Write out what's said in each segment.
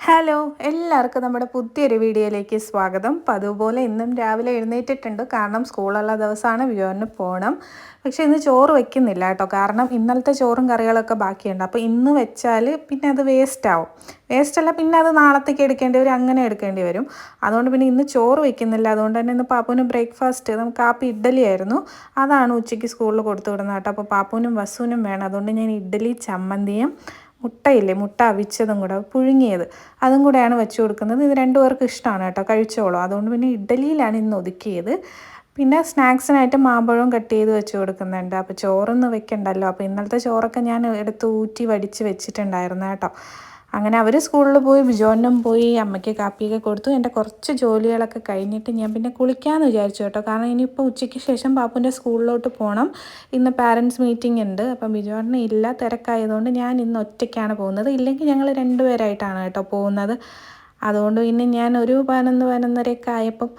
Hello എല്ലാവർക്കും നമ്മുടെ പുതിയൊരു വീഡിയോയിലേക്ക് സ്വാഗതം. പതുപോലെ അതുപോലെ ഇന്നും രാവിലെ എഴുന്നേറ്റിട്ടുണ്ട്. കാരണം സ്കൂളുള്ള ദിവസമാണ് വിയോന് പോകണം. പക്ഷേ ഇന്ന് ചോറ് വെക്കുന്നില്ല കേട്ടോ. കാരണം ഇന്നലത്തെ ചോറും കറികളൊക്കെ ബാക്കിയുണ്ട്. അപ്പോൾ ഇന്ന് വെച്ചാൽ പിന്നെ അത് വേസ്റ്റാവും വേസ്റ്റല്ല പിന്നെ അത് നാളത്തേക്ക് എടുക്കേണ്ടി വരും അങ്ങനെ എടുക്കേണ്ടി വരും. അതുകൊണ്ട് പിന്നെ ഇന്ന് ചോറ് വെക്കുന്നില്ല. അതുകൊണ്ട് തന്നെ ഇന്ന് പാപ്പുവിന് ബ്രേക്ക്ഫാസ്റ്റ് നമുക്ക് കാപ്പി ഇഡ്ഡലി ആയിരുന്നു. അതാണ് ഉച്ചയ്ക്ക് സ്കൂളിൽ കൊടുത്തു വിടുന്നത് കേട്ടോ. അപ്പോൾ പാപ്പുവിനും വസുവിനും വേണം. അതുകൊണ്ട് ഞാൻ ഇഡ്ഡലി ചമ്മന്തിയും മുട്ടയില്ലേ? മുട്ട അവിച്ചതും കൂടെ പുഴുങ്ങിയത്. അതും കൂടെയാണ് വെച്ച് കൊടുക്കുന്നത്. ഇത് രണ്ടു പേർക്ക് ഇഷ്ടമാണ് കേട്ടോ. കഴിച്ചോളൂ. അതുകൊണ്ട് പിന്നെ ഇഡ്ഡലിയിലാണ് ഇന്ന് ഒതുക്കിയത്. പിന്നെ സ്നാക്സിനായിട്ട് മാമ്പഴവും കട്ട് ചെയ്ത് വെച്ച് കൊടുക്കുന്നുണ്ട്. അപ്പോൾ ചോറൊന്നും വെക്കണ്ടല്ലോ. അപ്പോൾ ഇന്നലത്തെ ചോറൊക്കെ ഞാൻ എടുത്ത് ഊറ്റി വടിച്ച് വെച്ചിട്ടുണ്ടായിരുന്നു കേട്ടോ. അങ്ങനെ അവർ സ്കൂളിൽ പോയി ബിജോനും പോയി അമ്മയ്ക്ക് കാപ്പിയൊക്കെ കൊടുത്തു. എന്റെ കുറച്ച് ജോലികളൊക്കെ കഴിഞ്ഞിട്ട് ഞാൻ പിന്നെ കുളിക്കാമെന്ന് വിചാരിച്ചു കേട്ടോ. കാരണം ഇനിയിപ്പോൾ ഉച്ചയ്ക്ക് ശേഷം പാപ്പുന്റെ സ്കൂളിലോട്ട് പോകണം ഇന്ന് പാരൻസ് മീറ്റിംഗ് ഉണ്ട്. അപ്പം ബിജോണിന് ഇല്ല തിരക്കായതുകൊണ്ട് ഞാൻ ഇന്ന് ഒറ്റയ്ക്കാണ് പോകുന്നത്. ഇല്ലെങ്കിൽ ഞങ്ങൾ രണ്ടുപേരായിട്ടാണ് കേട്ടോ പോകുന്നത്. അതുകൊണ്ട് പിന്നെ ഞാൻ ഒരു പതിനൊന്ന് പതിനൊന്നരയൊക്കെ ആയപ്പം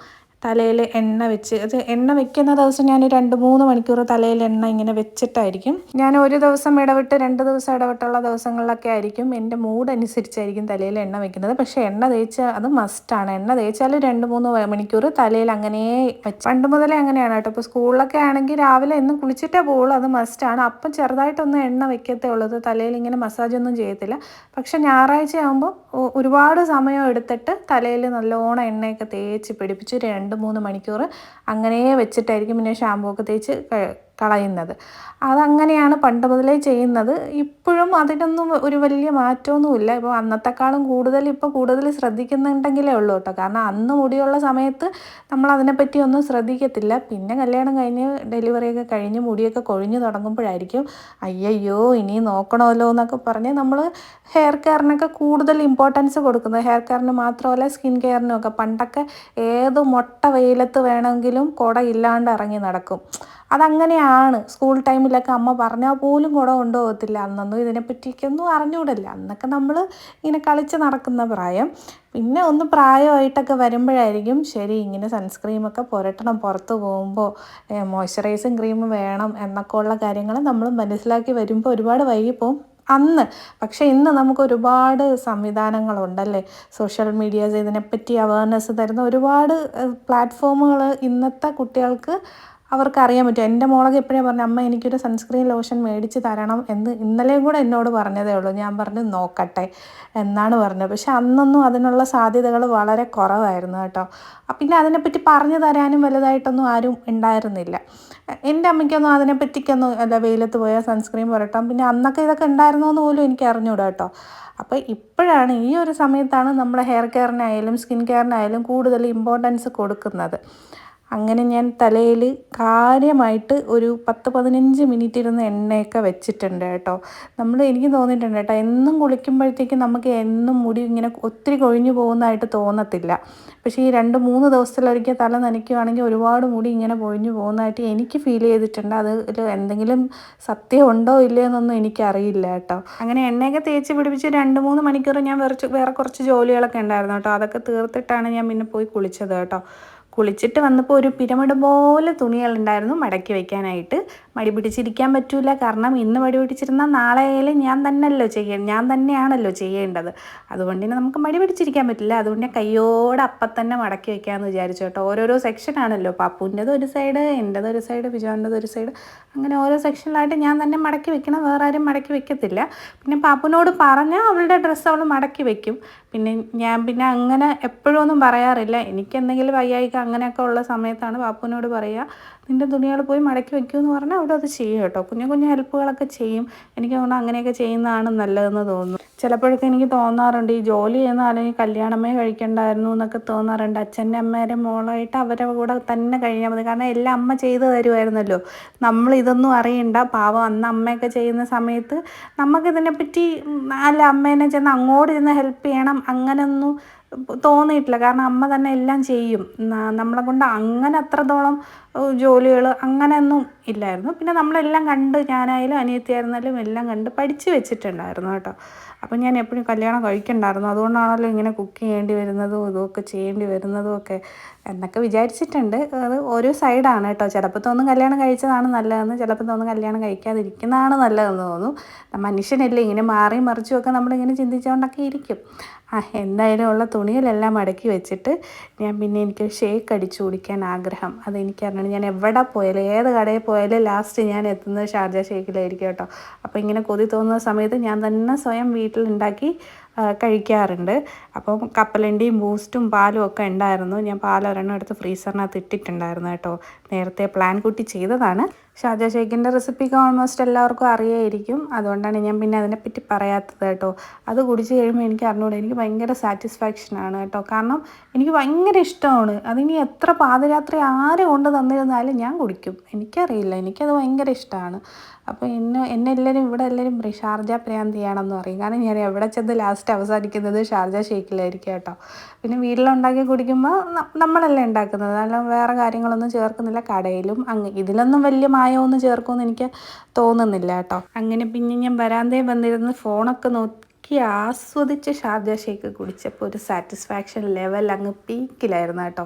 തലയിൽ എണ്ണ വെച്ച് അത് എണ്ണ വെക്കുന്ന ദിവസം ഞാൻ രണ്ട് മൂന്ന് മണിക്കൂർ തലയിൽ എണ്ണ ഇങ്ങനെ വെച്ചിട്ടായിരിക്കും. ഞാൻ ഒരു ദിവസം ഇടവിട്ട് രണ്ട് ദിവസം ഇടവിട്ടുള്ള ദിവസങ്ങളിലൊക്കെ ആയിരിക്കും എന്റെ മൂഡ് അനുസരിച്ചായിരിക്കും തലയിൽ എണ്ണ വെക്കുന്നത്. പക്ഷേ എണ്ണ തേച്ച് അത് മസ്റ്റാണ് എണ്ണ തേച്ചാൽ രണ്ട് മൂന്ന് മണിക്കൂർ തലയിൽ അങ്ങനെ വെച്ച്. പണ്ട് മുതലേ അങ്ങനെയാണ് കേട്ടോ. ഇപ്പോൾ സ്കൂളിലൊക്കെ ആണെങ്കിൽ രാവിലെ എന്നും കുളിച്ചിട്ടേ പോകുള്ളൂ അത് മസ്റ്റാണ് അപ്പം ചെറുതായിട്ടൊന്നും എണ്ണ വെക്കത്തേ ഉള്ളത് തലയിൽ ഇങ്ങനെ മസാജ് ഒന്നും ചെയ്യത്തില്ല. പക്ഷെ ഞായറാഴ്ച ആകുമ്പോൾ ഒരുപാട് സമയം എടുത്തിട്ട് തലയിൽ നല്ലോണം എണ്ണയൊക്കെ തേച്ച് പിടിപ്പിച്ച് രണ്ട് രണ്ട് മൂന്ന് മണിക്കൂർ അങ്ങനെ വെച്ചിട്ടായിരിക്കും പിന്നെ ഷാമ്പൂ ഒക്കെ തേച്ച് കളയുന്നത്. അതങ്ങനെയാണ് പണ്ട് മുതലേ ചെയ്യുന്നത്. ഇപ്പോഴും അതിനൊന്നും ഒരു വലിയ മാറ്റമൊന്നുമില്ല. ഇപ്പോൾ അന്നത്തെക്കാളും കൂടുതൽ ഇപ്പോൾ കൂടുതൽ ശ്രദ്ധിക്കുന്നുണ്ടെങ്കിലേ ഉള്ളൂ കേട്ടോ. കാരണം അന്ന് മുടിയുള്ള സമയത്ത് നമ്മൾ അതിനെപ്പറ്റി ഒന്നും ശ്രദ്ധിക്കത്തില്ല. പിന്നെ കല്യാണം കഴിഞ്ഞ് ഡെലിവറിയൊക്കെ കഴിഞ്ഞ് മുടിയൊക്കെ കൊഴിഞ്ഞു തുടങ്ങുമ്പോഴായിരിക്കും അയ്യയ്യോ ഇനി നോക്കണമല്ലോ എന്നൊക്കെ പറഞ്ഞ് നമ്മൾ ഹെയർ കെയറിനൊക്കെ കൂടുതൽ ഇമ്പോർട്ടൻസ് കൊടുക്കുന്നത്. ഹെയർ കെയറിന് മാത്രമല്ല സ്കിൻ കെയറിനും ഒക്കെ. പണ്ടൊക്കെ ഏത് മുട്ട വെയിലത്ത് വേണമെങ്കിലും കുട ഇല്ലാണ്ട് ഇറങ്ങി നടക്കും. അതങ്ങനെയാണ്. സ്കൂൾ ടൈമിലൊക്കെ അമ്മ പറഞ്ഞാൽ പോലും കൂടെ കൊണ്ടുപോകത്തില്ല. അന്നൊന്നും ഇതിനെപ്പറ്റിയൊന്നും അറിഞ്ഞൂടല്ല അന്നൊക്കെ നമ്മൾ ഇങ്ങനെ കളിച്ച് നടക്കുന്ന പ്രായം. പിന്നെ ഒന്ന് പ്രായമായിട്ടൊക്കെ വരുമ്പോഴായിരിക്കും ശരി ഇങ്ങനെ സൺസ്ക്രീമൊക്കെ പുരട്ടണം പുറത്ത് പോകുമ്പോൾ മോയ്സ്ചറൈസിങ് ക്രീം വേണം എന്നൊക്കെ ഉള്ള കാര്യങ്ങൾ നമ്മൾ മനസ്സിലാക്കി വരുമ്പോൾ ഒരുപാട് വൈകി പോകും അന്ന്. പക്ഷേ ഇന്ന് നമുക്ക് ഒരുപാട് സംവിധാനങ്ങളുണ്ടല്ലേ? സോഷ്യൽ മീഡിയാസ് ഇതിനെപ്പറ്റി അവയർനെസ് തരുന്ന ഒരുപാട് പ്ലാറ്റ്ഫോമുകൾ ഇന്നത്തെ കുട്ടികൾക്ക് അവർക്ക് അറിയാൻ പറ്റും. എന്റെ മോളൊക്കെ എപ്പോഴാണ് പറഞ്ഞു അമ്മ എനിക്കൊരു സൺസ്ക്രീൻ ലോഷൻ മേടിച്ച് തരണം എന്ന് ഇന്നലെയും കൂടെ എന്നോട് പറഞ്ഞതേ ഉള്ളൂ. ഞാൻ പറഞ്ഞു നോക്കട്ടെ എന്നാണ് പറഞ്ഞത്. പക്ഷെ അന്നൊന്നും അതിനുള്ള സാധ്യതകൾ വളരെ കുറവായിരുന്നു കേട്ടോ. പിന്നെ അതിനെപ്പറ്റി പറഞ്ഞു തരാനും വലുതായിട്ടൊന്നും ആരും ഉണ്ടായിരുന്നില്ല. എന്റെ അമ്മയ്ക്കൊന്നും അതിനെപ്പറ്റിക്കൊന്നും അല്ല വെയിലത്ത് പോയാൽ സൺസ്ക്രീൻ പുരട്ടാം. പിന്നെ അന്നൊക്കെ ഇതൊക്കെ ഉണ്ടായിരുന്നോ എന്ന് പോലും എനിക്ക് അറിഞ്ഞൂടാ കേട്ടോ. അപ്പോൾ ഇപ്പോഴാണ് ഈ ഒരു സമയത്താണ് നമ്മുടെ ഹെയർ കെയറിനായാലും സ്കിൻ കെയറിനായാലും കൂടുതൽ ഇമ്പോർട്ടൻസ് കൊടുക്കുന്നത്. അങ്ങനെ ഞാൻ തലയിൽ കാര്യമായിട്ട് ഒരു പത്ത് പതിനഞ്ച് മിനിറ്റ് ഇരുന്ന് എണ്ണയൊക്കെ വെച്ചിട്ടുണ്ട് കേട്ടോ. നമ്മൾ എനിക്ക് തോന്നിയിട്ടുണ്ട് കേട്ടോ എന്നും കുളിക്കുമ്പോഴത്തേക്കും നമുക്ക് എന്നും മുടി ഇങ്ങനെ ഒത്തിരി കൊഴിഞ്ഞു പോകുന്നതായിട്ട് തോന്നത്തില്ല. പക്ഷേ ഈ രണ്ട് മൂന്ന് ദിവസത്തിലൊരിക്കൽ തല നനയ്ക്കുകയാണെങ്കിൽ ഒരുപാട് മുടി ഇങ്ങനെ പൊഴിഞ്ഞു പോകുന്നതായിട്ട് എനിക്ക് ഫീൽ ചെയ്തിട്ടുണ്ട്. അത് എന്തെങ്കിലും സത്യം ഉണ്ടോ ഇല്ലയോ എന്നൊന്നും എനിക്കറിയില്ല കേട്ടോ. അങ്ങനെ എണ്ണയൊക്കെ തേച്ച് പിടിപ്പിച്ച് രണ്ട് മൂന്ന് മണിക്കൂർ ഞാൻ വേറെ വേറെ കുറച്ച് ജോലികളൊക്കെ ഉണ്ടായിരുന്നു കേട്ടോ. അതൊക്കെ തീർത്തിട്ടാണ് ഞാൻ പിന്നെ പോയി കുളിച്ചത് കേട്ടോ. കുളിച്ചിട്ട് വന്നപ്പോൾ ഒരു പിരമിഡ് പോലെ തുണികളുണ്ടായിരുന്നു മടക്കി വയ്ക്കാനായിട്ട് മടി പിടിച്ചിരിക്കാൻ പറ്റൂല. കാരണം ഇന്ന് മടി പിടിച്ചിരുന്നാൽ നാളെ ആയാലും ഞാൻ തന്നെയല്ലോ ചെയ്യ ഞാൻ തന്നെയാണല്ലോ ചെയ്യേണ്ടത്. അതുകൊണ്ട് തന്നെ നമുക്ക് മടി പിടിച്ചിരിക്കാൻ പറ്റില്ല. അതുകൊണ്ട് ഞാൻ കയ്യോടെ അപ്പം തന്നെ മടക്കി വയ്ക്കാമെന്ന് വിചാരിച്ചു കേട്ടോ. ഓരോരോ സെക്ഷനാണല്ലോ പപ്പുന്റെത് ഒരു സൈഡ് എന്റെത് ഒരു സൈഡ് ബിജോന്റെത് ഒരു സൈഡ് അങ്ങനെ ഓരോ സെക്ഷനിലായിട്ട് ഞാൻ തന്നെ മടക്കി വെക്കണം. വേറെ ആരും മടക്കി വെക്കത്തില്ല. പിന്നെ പാപ്പുനോട് പറഞ്ഞാൽ അവളുടെ ഡ്രസ്സ് അവൾ മടക്കി വെക്കും. പിന്നെ ഞാൻ പിന്നെ അങ്ങനെ എപ്പോഴും ഒന്നും പറയാറില്ല. എനിക്ക് എന്തെങ്കിലും അങ്ങനെയൊക്കെ ഉള്ള സമയത്താണ് പാപ്പുവിനോട് പറയുക നിന്റെ തുണികൾ പോയി മടക്കി വെക്കുമെന്ന് പറഞ്ഞാൽ അവിടെ അത് ചെയ്യും കേട്ടോ. കുഞ്ഞു കുഞ്ഞു ഹെൽപ്പുകളൊക്കെ ചെയ്യും. എനിക്ക് തോന്നുന്നു അങ്ങനെയൊക്കെ ചെയ്യുന്നതാണ് നല്ലതെന്ന് തോന്നുന്നു. ചിലപ്പോഴൊക്കെ എനിക്ക് തോന്നാറുണ്ട് ഈ ജോലി ചെയ്യുന്ന അല്ലെങ്കിൽ കല്യാണമേ കഴിക്കണ്ടായിരുന്നു എന്നൊക്കെ തോന്നാറുണ്ട്. അച്ഛന്റെ അമ്മേരെ മോളായിട്ട് അവരെ കൂടെ തന്നെ കഴിഞ്ഞാൽ മതി. കാരണം എല്ലാം അമ്മ ചെയ്തു തരുമായിരുന്നല്ലോ നമ്മൾ ഇതൊന്നും അറിയണ്ട. പാവം അന്ന് അമ്മയൊക്കെ ചെയ്യുന്ന സമയത്ത് നമുക്കിതിനെപ്പറ്റി അല്ല അമ്മേനെ ചെന്ന് അങ്ങോട്ട് ചെന്ന് ഹെൽപ്പ് ചെയ്യണം. അങ്ങനെയൊന്നും തോന്നിയിട്ടില്ല. കാരണം അമ്മ തന്നെ എല്ലാം ചെയ്യും. നമ്മളെ കൊണ്ട് അങ്ങനെ അത്രത്തോളം ജോലികൾ അങ്ങനെയൊന്നും ഇല്ലായിരുന്നു. പിന്നെ നമ്മളെല്ലാം കണ്ട് ഞാനായാലും അനിയത്തിയായിരുന്നാലും എല്ലാം കണ്ട് പഠിച്ചു വെച്ചിട്ടുണ്ടായിരുന്നു കേട്ടോ. അപ്പം ഞാൻ എപ്പോഴും കല്യാണം കഴിക്കണ്ടായിരുന്നു. അതുകൊണ്ടാണല്ലോ ഇങ്ങനെ കുക്ക് ചെയ്യേണ്ടി വരുന്നതും ഇതൊക്കെ ചെയ്യേണ്ടി വരുന്നതും ഒക്കെ എന്നൊക്കെ വിചാരിച്ചിട്ടുണ്ട്. അത് ഓരോ സൈഡാണ് കേട്ടോ. ചിലപ്പോൾ തോന്നും കല്യാണം കഴിച്ചതാണ് നല്ലതെന്ന് ചിലപ്പോൾ തോന്നും കല്യാണം കഴിക്കാതിരിക്കുന്നതാണ് നല്ലതെന്ന് തോന്നും. മനുഷ്യനല്ലേ ഇങ്ങനെ മാറി മറിച്ചുമൊക്കെ നമ്മളിങ്ങനെ ചിന്തിച്ചുകൊണ്ടൊക്കെ ഇരിക്കും. ആ എന്തായാലും ഉള്ള തുണികളെല്ലാം മടക്കി വെച്ചിട്ട് ഞാൻ പിന്നെ എനിക്ക് ഷേക്ക് അടിച്ചു കുടിക്കാൻ ആഗ്രഹം. അതെനിക്കറിയണം ഞാൻ എവിടെ പോയാലും ഏത് കടയിൽ പോയാലും ലാസ്റ്റ് ഞാൻ എത്തുന്നത് ഷാർജ ഷേക്കിലായിരിക്കും കേട്ടോ. അപ്പോൾ ഇങ്ങനെ കൊതി തോന്നുന്ന സമയത്ത് ഞാൻ തന്നെ സ്വയം വീട്ടിലുണ്ടാക്കി കഴിക്കാറുണ്ട്. അപ്പം കപ്പലണ്ടിയും ബൂസ്റ്റും പാലും ഒക്കെ ഉണ്ടായിരുന്നു. ഞാൻ പാലൊരെണ്ണം എടുത്ത് ഫ്രീസറിനകത്ത് ഇട്ടിട്ടുണ്ടായിരുന്നു കേട്ടോ. നേരത്തെ പ്ലാൻ കുട്ടി ചെയ്തതാണ്. ഷാജ ഷേക്കിന്റെ റെസിപ്പിക്ക് ഓൾമോസ്റ്റ് എല്ലാവർക്കും അറിയായിരിക്കും. അതുകൊണ്ടാണ് ഞാൻ പിന്നെ അതിനെപ്പറ്റി പറയാത്തത് കേട്ടോ. അത് കുടിച്ച് കഴിയുമ്പോൾ എനിക്ക് അറിഞ്ഞൂടെ. എനിക്ക് ഭയങ്കര സാറ്റിസ്ഫാക്ഷനാണ് കേട്ടോ. കാരണം എനിക്ക് ഭയങ്കര ഇഷ്ടമാണ്. അതിനി എത്ര പാതിരാത്രി ആര് കൊണ്ട് തന്നിരുന്നാലും ഞാൻ കുടിക്കും. എനിക്കറിയില്ല. എനിക്കത് ഭയങ്കര ഇഷ്ടമാണ്. അപ്പോൾ എന്നെ എന്നെ എല്ലാവരും ഇവിടെ എല്ലാവരും ഷാർജ പ്രാന്തിയാണെന്ന് പറയും. കാരണം ഞാൻ എവിടെ ചെന്ന് ലാസ്റ്റ് അവസാനിക്കുന്നത് ഷാർജ ഷേക്കിലായിരിക്കും കേട്ടോ. പിന്നെ വീട്ടിലുണ്ടാക്കി കുടിക്കുമ്പോൾ നമ്മളല്ലേ ഉണ്ടാക്കുന്നത്. അല്ല വേറെ കാര്യങ്ങളൊന്നും ചേർക്കുന്നില്ല. കടയിലും അങ്ങ് ഇതിലൊന്നും വലിയ മായമൊന്നും ചേർക്കുമെന്ന് എനിക്ക് തോന്നുന്നില്ല കേട്ടോ. അങ്ങനെ പിന്നെ ഞാൻ വരാന്തേ വന്നിരുന്ന് ഫോണൊക്കെ നോക്കി ആസ്വദിച്ച് ഷാർജ ഷേക്ക് കുടിച്ചപ്പോൾ ഒരു സാറ്റിസ്ഫാക്ഷൻ ലെവൽ അങ്ങ് പീക്കിലായിരുന്നു കേട്ടോ.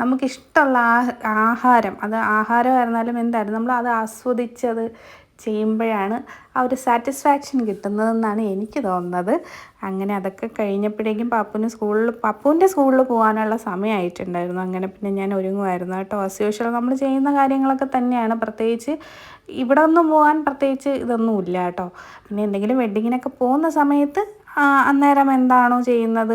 നമുക്കിഷ്ടമുള്ള ആഹാരം അത് ആഹാരമായിരുന്നാലും എന്തായാലും നമ്മൾ അത് ആസ്വദിച്ചത് ചെയ്യുമ്പോഴാണ് ആ ഒരു സാറ്റിസ്ഫാക്ഷൻ കിട്ടുന്നതെന്നാണ് എനിക്ക് തോന്നുന്നത്. അങ്ങനെ അതൊക്കെ കഴിഞ്ഞപ്പോഴേക്കും പപ്പുവിന് സ്കൂളിൽ പപ്പുവിന്റെ സ്കൂളിൽ പോകാനുള്ള സമയമായിട്ടുണ്ടായിരുന്നു. അങ്ങനെ പിന്നെ ഞാൻ ഒരുങ്ങുമായിരുന്നു കേട്ടോ. ആസ് യൂഷ്വൽ നമ്മൾ ചെയ്യുന്ന കാര്യങ്ങളൊക്കെ തന്നെയാണ്. പ്രത്യേകിച്ച് ഇവിടെ ഒന്നും പോകാൻ പ്രത്യേകിച്ച് ഇതൊന്നും ഇല്ല കേട്ടോ. പിന്നെ എന്തെങ്കിലും വെഡ്ഡിങ്ങിനൊക്കെ പോകുന്ന സമയത്ത് അന്നേരം എന്താണോ ചെയ്യുന്നത്?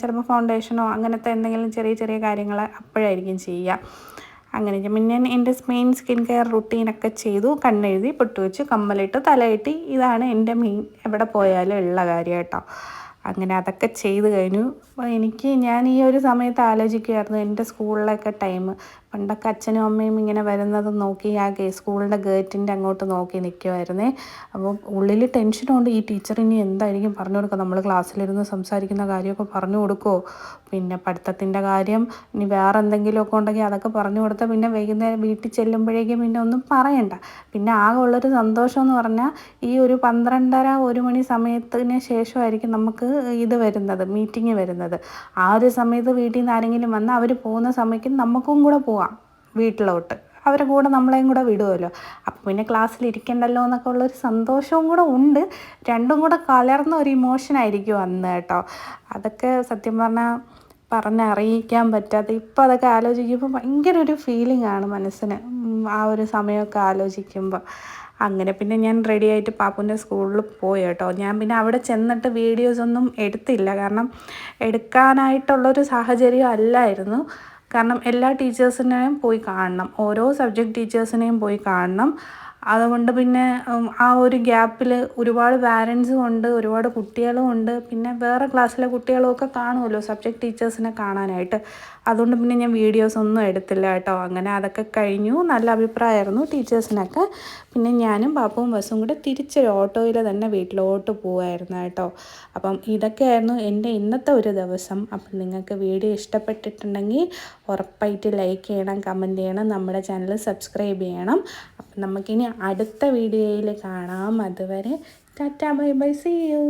ചിലപ്പോൾ ഫൗണ്ടേഷനോ അങ്ങനത്തെ എന്തെങ്കിലും ചെറിയ ചെറിയ കാര്യങ്ങൾ അപ്പോഴായിരിക്കും ചെയ്യുക. അങ്ങനെ പിന്നെ എന്റെ മെയിൻ സ്കിൻ കെയർ റുട്ടീനൊക്കെ ചെയ്തു. കണ്ണെഴുതി പൊട്ടുവെച്ച് കമ്മലിട്ട് തലയിട്ട് ഇതാണ് എന്റെ മെയിൻ എവിടെ പോയാലും ഉള്ള കാര്യം കേട്ടോ. അങ്ങനെ അതൊക്കെ ചെയ്ത് കഴിഞ്ഞു. അപ്പോൾ എനിക്ക് ഞാൻ ഈ ഒരു സമയത്ത് ആലോചിക്കുമായിരുന്നു എന്റെ സ്കൂളിലൊക്കെ ടൈം പണ്ടൊക്കെ അച്ഛനും അമ്മയും ഇങ്ങനെ വരുന്നത് നോക്കി ആ സ്കൂളിന്റെ ഗേറ്റിന്റെ അങ്ങോട്ട് നോക്കി നിൽക്കുമായിരുന്നേ അപ്പോൾ ഉള്ളിൽ ടെൻഷനുണ്ട് ഈ ടീച്ചർ ഇനി എന്തായിരിക്കും പറഞ്ഞു കൊടുക്കുക? നമ്മൾ ക്ലാസ്സിലിരുന്ന് സംസാരിക്കുന്ന കാര്യമൊക്കെ പറഞ്ഞു കൊടുക്കുമോ പിന്നെ പഠിത്തത്തിന്റെ കാര്യം ഇനി വേറെ എന്തെങ്കിലുമൊക്കെ ഉണ്ടെങ്കിൽ അതൊക്കെ പറഞ്ഞു കൊടുത്താൽ പിന്നെ വൈകുന്നേരം വീട്ടിൽ ചെല്ലുമ്പോഴേക്കും പിന്നെ ഒന്നും പറയണ്ട. പിന്നെ ആകെ ഉള്ളൊരു സന്തോഷം എന്ന് പറഞ്ഞാൽ ഈ ഒരു പന്ത്രണ്ടര ഒരു മണി സമയത്തിന് ശേഷമായിരിക്കും നമുക്ക് ഇത് വരുന്നത് മീറ്റിംഗ് വരുന്നത്. ആ ഒരു സമയത്ത് വീട്ടിൽ നിന്ന് ആരെങ്കിലും വന്നാൽ അവർ പോകുന്ന സമയത്ത് നമുക്കും കൂടെ പോവാം. വീട്ടിലോട്ട്. അവരെ കൂടെ നമ്മളെയും കൂടെ വിടുമല്ലോ അപ്പം പിന്നെ ക്ലാസ്സിൽ ഇരിക്കണ്ടല്ലോ എന്നൊക്കെ ഉള്ളൊരു സന്തോഷവും കൂടെ ഉണ്ട്. രണ്ടും കൂടെ കലർന്ന ഒരു ഇമോഷനായിരിക്കും അന്ന് കേട്ടോ. അതൊക്കെ സത്യം പറഞ്ഞാൽ പറഞ്ഞറിയിക്കാൻ പറ്റാത്ത ഇപ്പം അതൊക്കെ ആലോചിക്കുമ്പോൾ ഭയങ്കര ഒരു ഫീലിംഗ് ആണ് മനസ്സിന്. ആ ഒരു സമയമൊക്കെ ആലോചിക്കുമ്പോൾ അങ്ങനെ പിന്നെ ഞാൻ റെഡി ആയിട്ട് പാപ്പുന്റെ സ്കൂളിൽ പോയി കേട്ടോ. ഞാൻ പിന്നെ അവിടെ ചെന്നിട്ട് വീഡിയോസ് ഒന്നും എടുത്തില്ല. കാരണം എടുക്കാനായിട്ടുള്ളൊരു സാഹചര്യം അല്ലായിരുന്നു. കാരണം എല്ലാ ടീച്ചേഴ്സിനെയും പോയി കാണണം. ഓരോ സബ്ജക്റ്റ് ടീച്ചേഴ്സിനെയും പോയി കാണണം. അതുകൊണ്ട് പിന്നെ ആ ഒരു ഗ്യാപ്പിൽ ഒരുപാട് പാരൻസും ഉണ്ട് ഒരുപാട് കുട്ടികളും ഉണ്ട്. പിന്നെ വേറെ ക്ലാസ്സിലെ കുട്ടികളും ഒക്കെ കാണുമല്ലോ സബ്ജക്റ്റ് ടീച്ചേഴ്സിനെ കാണാനായിട്ട്. അതുകൊണ്ട് പിന്നെ ഞാൻ വീഡിയോസ് ഒന്നും എടുത്തില്ല കേട്ടോ. അങ്ങനെ അതൊക്കെ കഴിഞ്ഞു. നല്ല അഭിപ്രായമായിരുന്നു ടീച്ചേഴ്സിനൊക്കെ പിന്നെ ഞാനും പാപ്പവും ബസ്സും കൂടെ തിരിച്ചൊരു ഓട്ടോയിൽ തന്നെ വീട്ടിലോട്ട് പോവായിരുന്നു കേട്ടോ. അപ്പം ഇതൊക്കെയായിരുന്നു എന്റെ ഇന്നത്തെ ഒരു ദിവസം. അപ്പം നിങ്ങൾക്ക് വീഡിയോ ഇഷ്ടപ്പെട്ടിട്ടുണ്ടെങ്കിൽ ഉറപ്പായിട്ട് ലൈക്ക് ചെയ്യണം കമന്റ് ചെയ്യണം നമ്മുടെ ചാനൽ സബ്സ്ക്രൈബ് ചെയ്യണം. നമുക്കിനി അടുത്ത വീഡിയോയിൽ കാണാം. അതുവരെ tata bye bye see you.